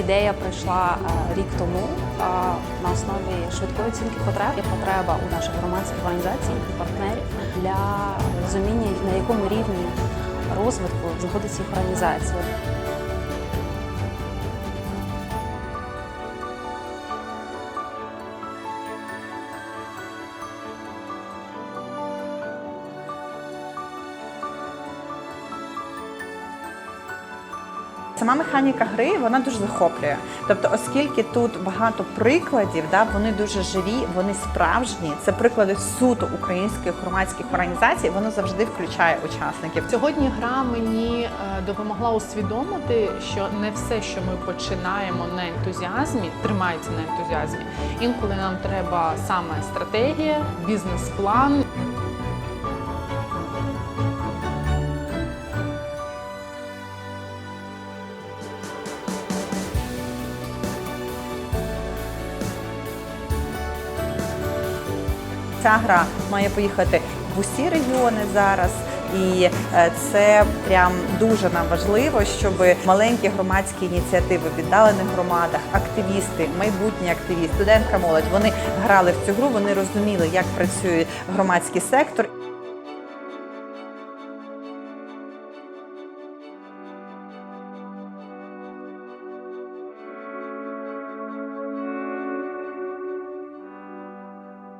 Ідея прийшла е, рік тому е, на основі швидкої оцінки потреб. Є потреба у наших громадських організацій і партнерів для розуміння, на якому рівні розвитку знаходиться їх організація. Сама механіка гри вона дуже захоплює. Тобто, оскільки тут багато прикладів, да, вони дуже живі, вони справжні. Це приклади суто українських громадських організацій. Воно завжди включає учасників. Сьогодні гра мені е, допомогла усвідомити, що не все, що ми починаємо на ентузіазмі, тримається на ентузіазмі. Інколи нам треба саме стратегія, бізнес-план. Ця гра має поїхати в усі регіони зараз. І е, це прям дуже нам важливо, щоб маленькі громадські ініціативи в віддалених громадах, активісти, майбутні активісти, студентка молодь, вони грали в цю гру, вони розуміли, як працює громадський сектор.